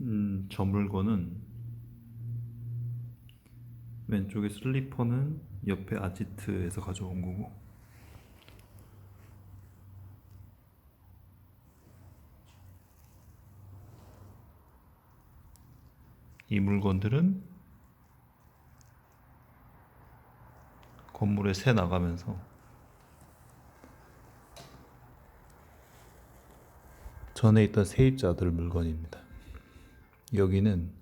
음, 저 물건은 왼쪽에 슬리퍼는 옆에 아지트에서 가져온 거고 이 물건들은 건물에 새 나가면서 전에 있던 세입자들 물건입니다. 여기는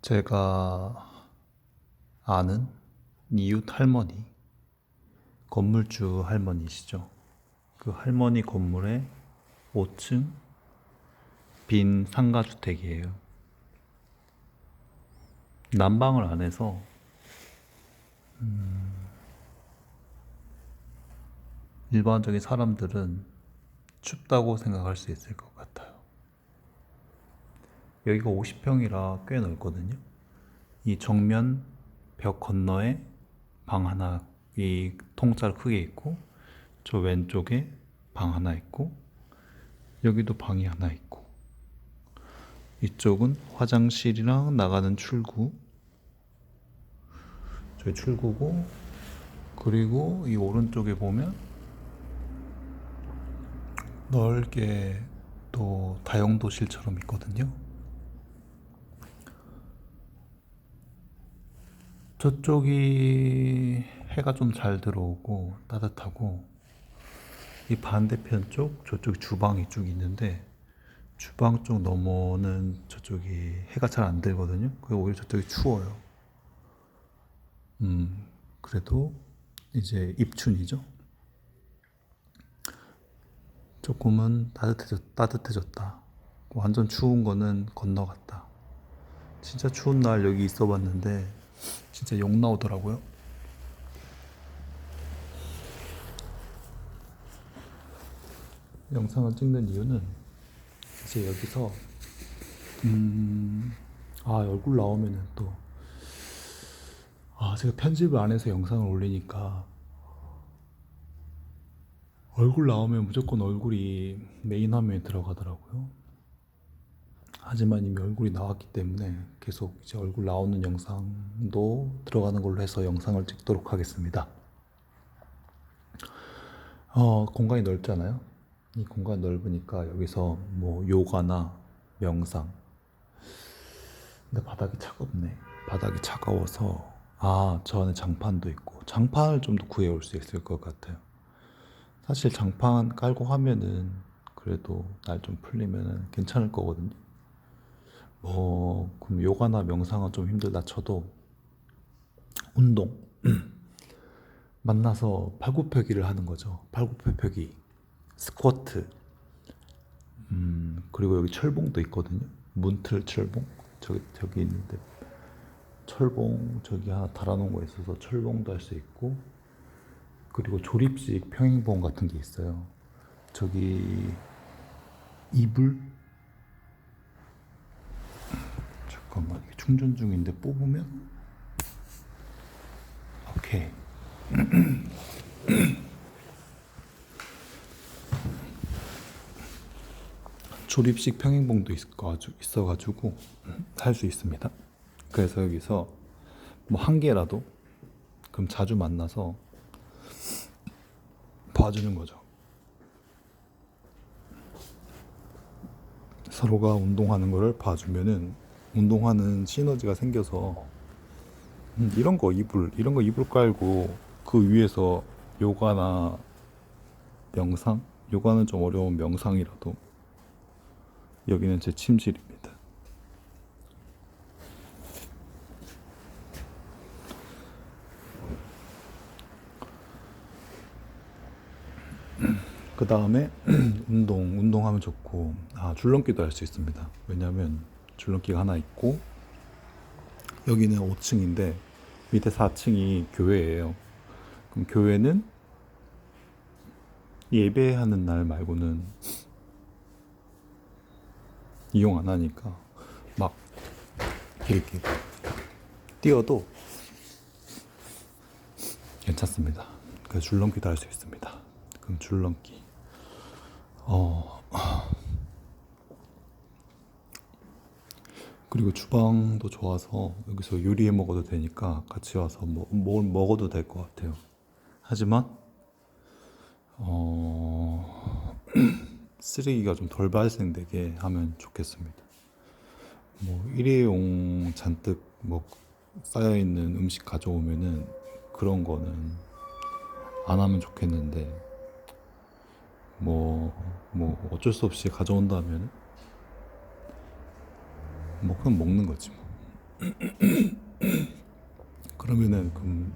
제가 아는 이웃 할머니, 건물주 할머니시죠. 그 할머니 건물의 5층 빈 상가주택이에요. 난방을 안 해서 음, 일반적인 사람들은 춥다고 생각할 수 있을 것 같아요. 여기가 50평이라 꽤 넓거든요. 이 정면 벽 건너에 방 하나 이 통짜로 크게 있고 저 왼쪽에 방 하나 있고 여기도 방이 하나 있고 이쪽은 화장실이랑 나가는 출구 저희 출구고 그리고 이 오른쪽에 보면 넓게 또 다용도실처럼 있거든요. 저쪽이 해가 좀 잘 들어오고 따뜻하고 이 반대편 쪽 저쪽 주방이 쭉 있는데 주방 쪽 넘어는 저쪽이 해가 잘 안 들거든요. 그래서 오히려 저쪽이 추워요. 음, 그래도 이제 입춘이죠. 조금은 따뜻해졌, 따뜻해졌다. 완전 추운 거는 건너갔다. 진짜 추운 날 여기 있어 봤는데 진짜 욕 나오더라고요. 영상을 찍는 이유는 이제 여기서 음, 아 얼굴 나오면은 또 아, 제가 편집을 안 해서 영상을 올리니까 얼굴 나오면 무조건 얼굴이 메인 화면에 들어가더라고요. 하지만 이미 얼굴이 나왔기 때문에 계속 이제 얼굴 나오는 영상도 들어가는 걸로 해서 영상을 찍도록 하겠습니다. 어, 공간이 넓잖아요. 이 공간 넓으니까 여기서 뭐 요가나 명상. 근데 바닥이 차갑네. 바닥이 차가워서 아, 저 안에 장판도 있고 장판을 좀 더 구해 올 수 있을 것 같아요. 사실 장판 깔고 하면은 그래도 날 좀 풀리면은 괜찮을 거거든요. 뭐 그럼 요가나 명상은 좀 힘들다 쳐도 운동 만나서 팔굽혀기를 하는 거죠. 팔굽혀펴기, 스쿼트, 음 그리고 여기 철봉도 있거든요. 문틀 철봉 저기 저기 있는데 철봉 저기 하나 달아놓은 거 있어서 철봉도 할 수 있고 그리고 조립식 평행봉 같은 게 있어요. 저기 이불 잠깐만 충전 중인데 뽑으면 오케이 조립식 평행봉도 있어가지고 할 수 있습니다. 그래서 여기서 뭐 한 개라도 그럼 자주 만나서 봐주는 거죠. 서로가 운동하는 거를 봐주면은 운동하는 시너지가 생겨서 음, 이런 거 이불 이런 거 이불 깔고 그 위에서 요가나 명상 요가는 좀 어려운 명상이라도 여기는 제 침실입니다. 그 다음에 운동, 운동하면 좋고, 아, 줄넘기도 할 수 있습니다. 왜냐하면 줄넘기가 하나 있고, 여기는 5층인데, 밑에 4층이 교회예요. 그럼 교회는 예배하는 날 말고는 이용 안 하니까, 막, 이렇게 뛰어도 괜찮습니다. 그 줄넘기도 할 수 있습니다. 그럼 줄넘기. 어, 그리고 주방도 좋아서 여기서 요리해 먹어도 되니까 같이 와서 뭐, 뭘 먹어도 될 것 같아요. 하지만 어, 쓰레기가 좀 덜 발생되게 하면 좋겠습니다. 뭐 일회용 잔뜩 뭐 쌓여 있는 음식 가져오면은 그런 거는 안 하면 좋겠는데 뭐 뭐 어쩔 수 없이 가져온다면 뭐 그냥 먹는 거지 뭐. 그러면은 그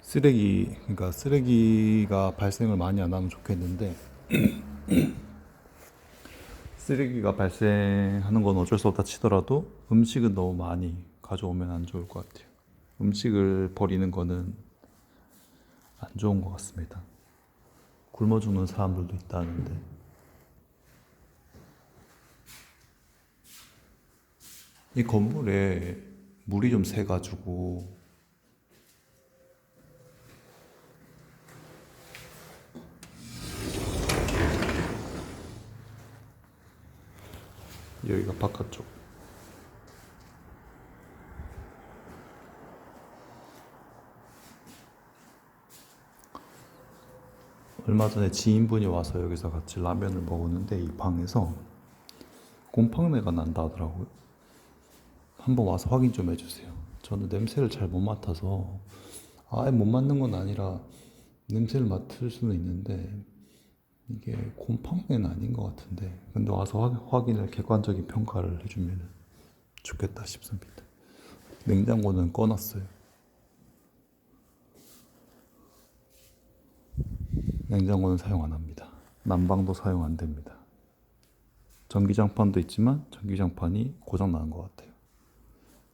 쓰레기 그러니까 쓰레기가 발생을 많이 안 하면 좋겠는데 쓰레기가 발생하는 건 어쩔 수 없다 치더라도 음식은 너무 많이 가져오면 안 좋을 것 같아요. 음식을 버리는 거는 안 좋은 것 같습니다. 굶어 죽는 사람들도 있다는데. 이 건물에 물이 좀 새가지고 여기가 바깥쪽. 얼마 전에 지인분이 와서 여기서 같이 라면을 먹었는데 이 방에서 곰팡내가 난다 하더라고요. 한번 와서 확인 좀 해주세요. 저는 냄새를 잘 못 맡아서 아예 못 맡는 건 아니라 냄새를 맡을 수는 있는데 이게 곰팡내는 아닌 것 같은데 근데 와서 확- 확인을 객관적인 평가를 해주면 좋겠다 싶습니다. 냉장고는 꺼놨어요. 냉장고는 사용 안 합니다. 난방도 사용 안 됩니다. 전기장판도 있지만 전기장판이 고장 나는 것 같아요.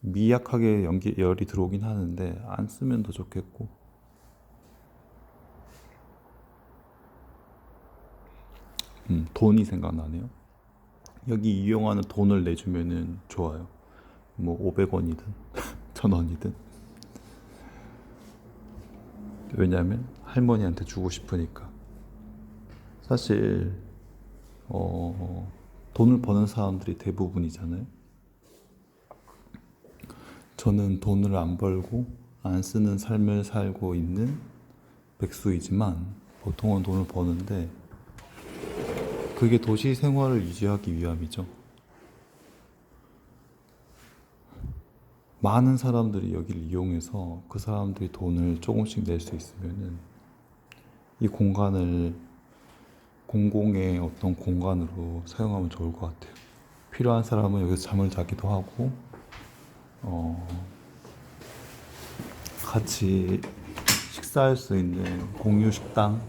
미약하게 연기 열이 들어오긴 하는데 안 쓰면 더 좋겠고 음, 돈이 생각나네요. 여기 이용하는 돈을 내주면은 좋아요. 뭐 500원이든 1000원이든 왜냐하면 할머니한테 주고 싶으니까 사실 어, 돈을 버는 사람들이 대부분이잖아요. 저는 돈을 안 벌고 안 쓰는 삶을 살고 있는 백수이지만 보통은 돈을 버는데 그게 도시 생활을 유지하기 위함이죠. 많은 사람들이 여기를 이용해서 그 사람들이 돈을 조금씩 낼 수 있으면은 이 공간을 공공의 어떤 공간으로 사용하면 좋을 것 같아요. 필요한 사람은 여기서 잠을 자기도 하고, 어, 같이 식사할 수 있는 공유 식당,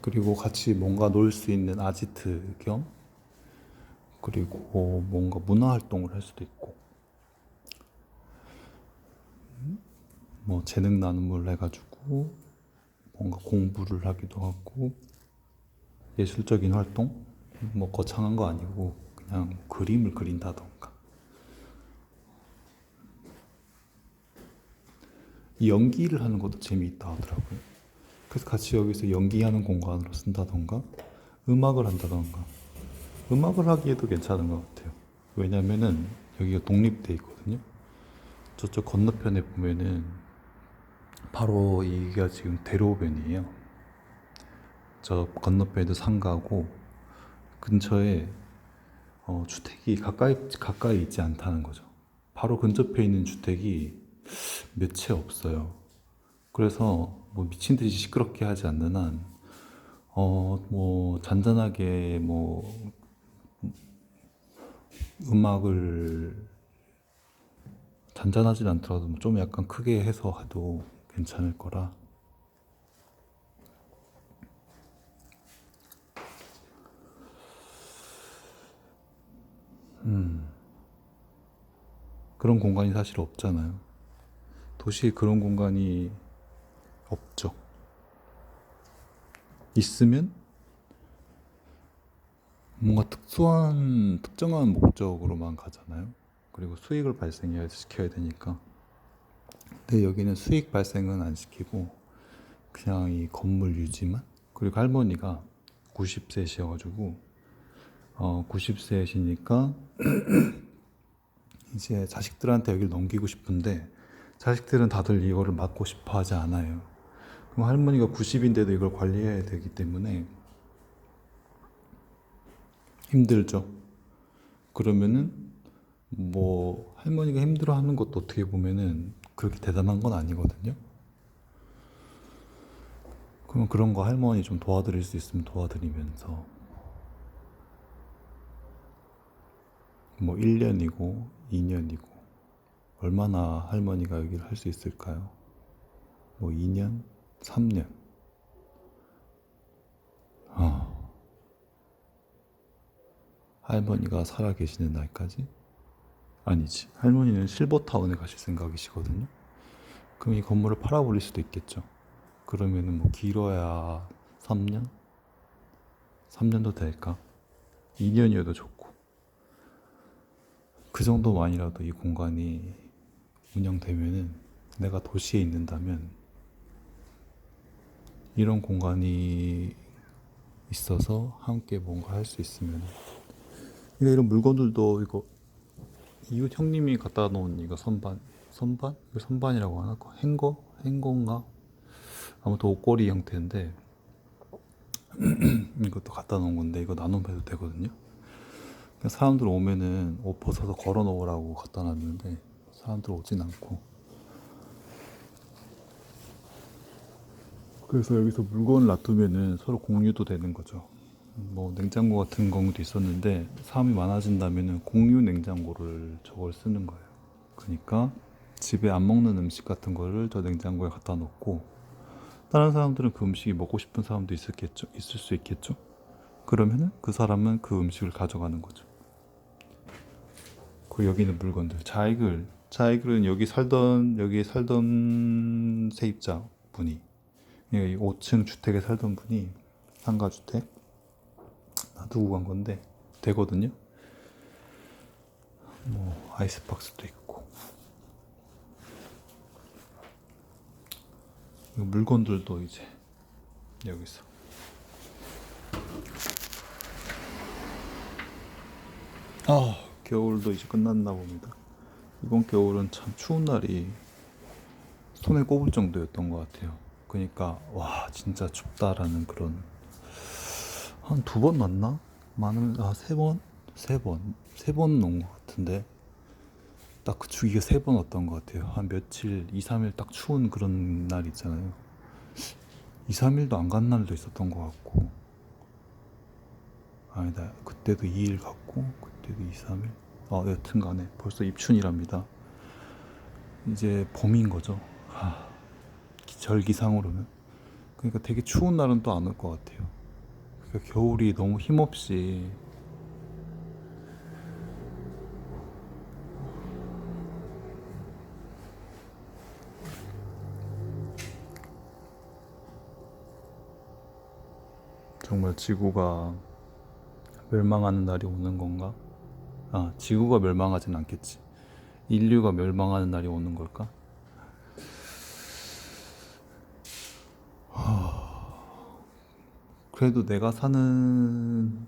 그리고 같이 뭔가 놀 수 있는 아지트 겸 그리고 뭔가 문화 활동을 할 수도 있고. 뭐 재능 나눔을 해가지고 뭔가 공부를 하기도 하고 예술적인 활동 뭐 거창한 거 아니고 그냥 그림을 그린다던가 이 연기를 하는 것도 재미있다 하더라고요. 그래서 같이 여기서 연기하는 공간으로 쓴다던가 음악을 한다던가 음악을 하기에도 괜찮은 것 같아요. 왜냐면은 여기가 독립돼 있거든요. 저쪽 건너편에 보면은 바로 여기가 지금 대로변이에요. 저 건너편에도 상가고 근처에 어, 주택이 가까이 가까이 있지 않다는 거죠. 바로 근접해 있는 주택이 몇 채 없어요. 그래서 뭐 미친 듯이 시끄럽게 하지 않는 한, 어, 뭐 잔잔하게 뭐 음악을 잔잔하진 않더라도 좀 약간 크게 해서 해도 괜찮을 거라. 음, 그런 공간이 사실 없잖아요. 도시에 그런 공간이 없죠. 있으면 뭔가 특수한, 특정한 목적으로만 가잖아요. 그리고 수익을 발생시켜야 되니까. 근데 여기는 수익 발생은 안 시키고 그냥 이 건물 유지만 그리고 할머니가 90세시여가지고 어 90세시니까 이제 자식들한테 여기를 넘기고 싶은데 자식들은 다들 이거를 맡고 싶어 하지 않아요. 그럼 할머니가 90인데도 이걸 관리해야 되기 때문에 힘들죠. 그러면은 뭐 할머니가 힘들어 하는 것도 어떻게 보면은 그렇게 대단한 건 아니거든요. 그럼 그런 거 할머니 좀 도와드릴 수 있으면 도와드리면서 뭐 1년이고 2년이고 얼마나 할머니가 여기를 할 수 있을까요? 뭐 2년, 3년. 아. 할머니가 살아 계시는 날까지? 아니지. 할머니는 실버타운에 가실 생각이시거든요. 그럼 이 건물을 팔아버릴 수도 있겠죠. 그러면은 뭐 길어야 3년? 3년도 될까? 2년이어도 좋고. 그 정도만이라도 이 공간이 운영되면은 내가 도시에 있는다면 이런 공간이 있어서 함께 뭔가 할 수 있으면 이런 물건들도 이거 이웃 형님이 갖다 놓은 이거 선반 선반? 이거 선반이라고 하나? 그 행거? 행거인가? 아무튼 옷걸이 형태인데 이것도 갖다 놓은 건데 이거 나눔해도 되거든요. 그러니까 사람들 오면은 옷 벗어서 걸어 놓으라고 갖다 놨는데 사람들 오진 않고 그래서 여기서 물건을 놔두면은 서로 공유도 되는 거죠. 뭐 냉장고 같은 경우도 있었는데 사람이 많아진다면은 공유 냉장고를 저걸 쓰는 거예요. 그러니까 집에 안 먹는 음식 같은 거를 저 냉장고에 갖다 놓고 다른 사람들은 그 음식이 먹고 싶은 사람도 있었겠죠. 있을 수 있겠죠. 그러면은 그 사람은 그 음식을 가져가는 거죠. 그 여기 있는 물건들 자이글 자이글은 여기 살던 여기 살던 세입자 분이 여기 5층 주택에 살던 분이 상가 주택 놔 두고 간 건데 되거든요. 뭐 아이스박스도 있고 이 물건들도 이제 여기서 아 겨울도 이제 끝났나 봅니다. 이번 겨울은 참 추운 날이 손에 꼽을 정도였던 것 같아요. 그러니까 와 진짜 춥다라는 그런 한 두 번 났나? 많으면 아세 번, 세 번, 세번 놓은 것 같은데 딱 그 주기가 세 번 왔던 것 같아요. 한 며칠, 2, 3일 딱 추운 그런 날 있잖아요. 2, 3일도 안 간 날도 있었던 것 같고 아니다 그때도 2일 갔고 그때도 2, 3일 아 여튼간에 벌써 입춘이랍니다. 이제 봄인 거죠. 하, 절기상으로는 그러니까 되게 추운 날은 또 안 올 것 같아요. 그러니까 겨울이 너무 힘없이 정말 지구가 멸망하는 날이 오는 건가? 아, 지구가 멸망하진 않겠지. 인류가 멸망하는 날이 오는 걸까? 그래도 내가 사는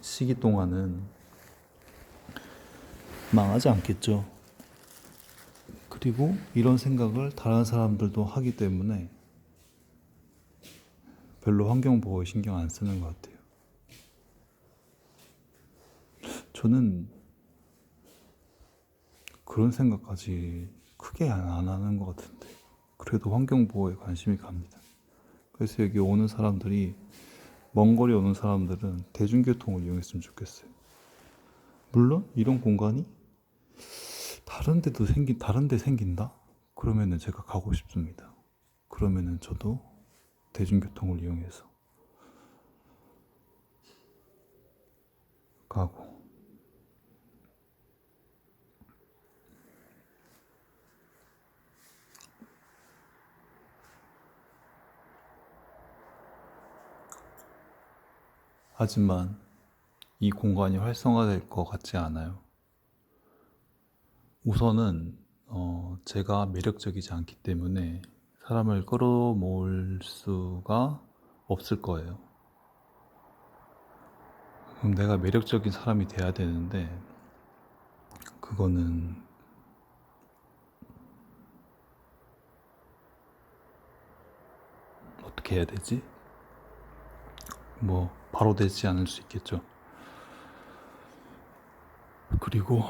시기 동안은 망하지 않겠죠. 그리고 이런 생각을 다른 사람들도 하기 때문에 별로 환경 보호에 신경 안 쓰는 것 같아요. 저는 그런 생각까지 크게 안, 안 하는 것 같은데 그래도 환경 보호에 관심이 갑니다. 그래서 여기 오는 사람들이 먼 거리 오는 사람들은 대중교통을 이용했으면 좋겠어요. 물론 이런 공간이 다른 데도 생긴 다른 데 생긴다? 그러면은 제가 가고 싶습니다. 그러면은 저도 대중교통을 이용해서 가고 하지만 이 공간이 활성화될 것 같지 않아요. 우선은 어, 제가 매력적이지 않기 때문에 사람을 끌어모을 수가 없을 거예요. 그럼 내가 매력적인 사람이 돼야 되는데, 그거는 어떻게 해야 되지? 뭐, 바로 되지 않을 수 있겠죠. 그리고,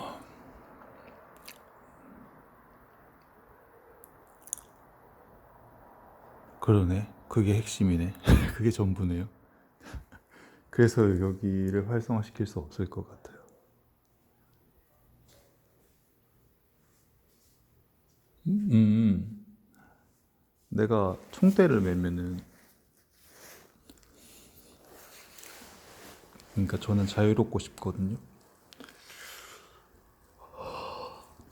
그러네. 그게 핵심이네. 그게 전부네요. 그래서 여기를 활성화시킬 수 없을 것 같아요. 음, 내가 총대를 매면은, 그러니까 저는 자유롭고 싶거든요.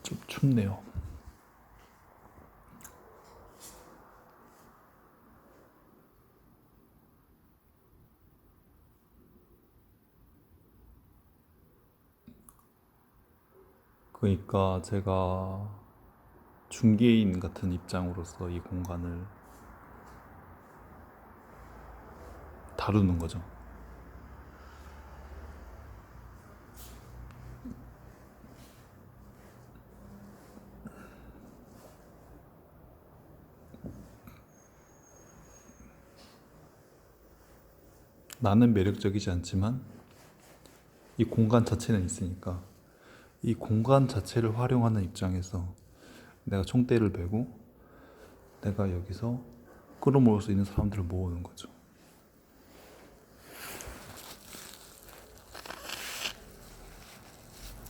좀 춥네요. 그러니까 제가 중개인 같은 입장으로서 이 공간을 다루는 거죠. 나는 매력적이지 않지만 이 공간 자체는 있으니까 이 공간 자체를 활용하는 입장에서 내가 총대를 메고 내가 여기서 끌어모을 수 있는 사람들을 모으는 거죠.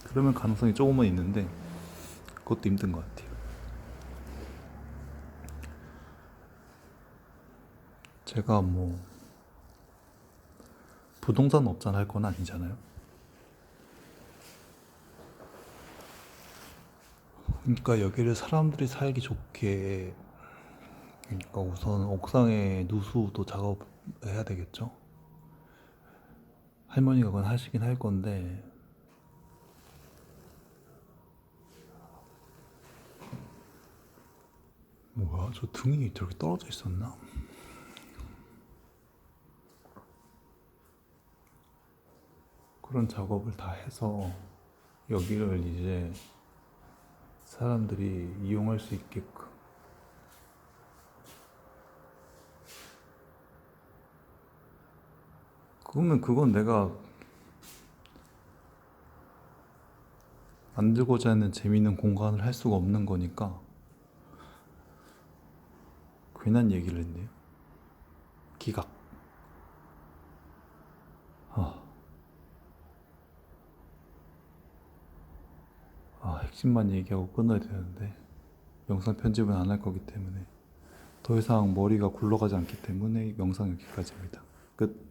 그러면 가능성이 조금은 있는데 그것도 힘든 것 같아요. 제가 뭐 부동산 업자 할 건 아니잖아요. 그러니까 여기를 사람들이 살기 좋게 그러니까 우선 옥상에 누수도 작업해야 되겠죠. 할머니가 그건 하시긴 할 건데 뭐야 저 등이 저렇게 떨어져 있었나? 그런 작업을 다 해서 여기를 이제 사람들이 이용할 수 있게끔 그러면 그건 내가 만들고자 하는 재미있는 공간을 할 수가 없는 거니까 괜한 얘기를 했네요. 기각. 아, 아, 핵심만 얘기하고 끊어야 되는데 영상 편집은 안 할 거기 때문에 더 이상 머리가 굴러가지 않기 때문에 영상 여기까지입니다. 끝.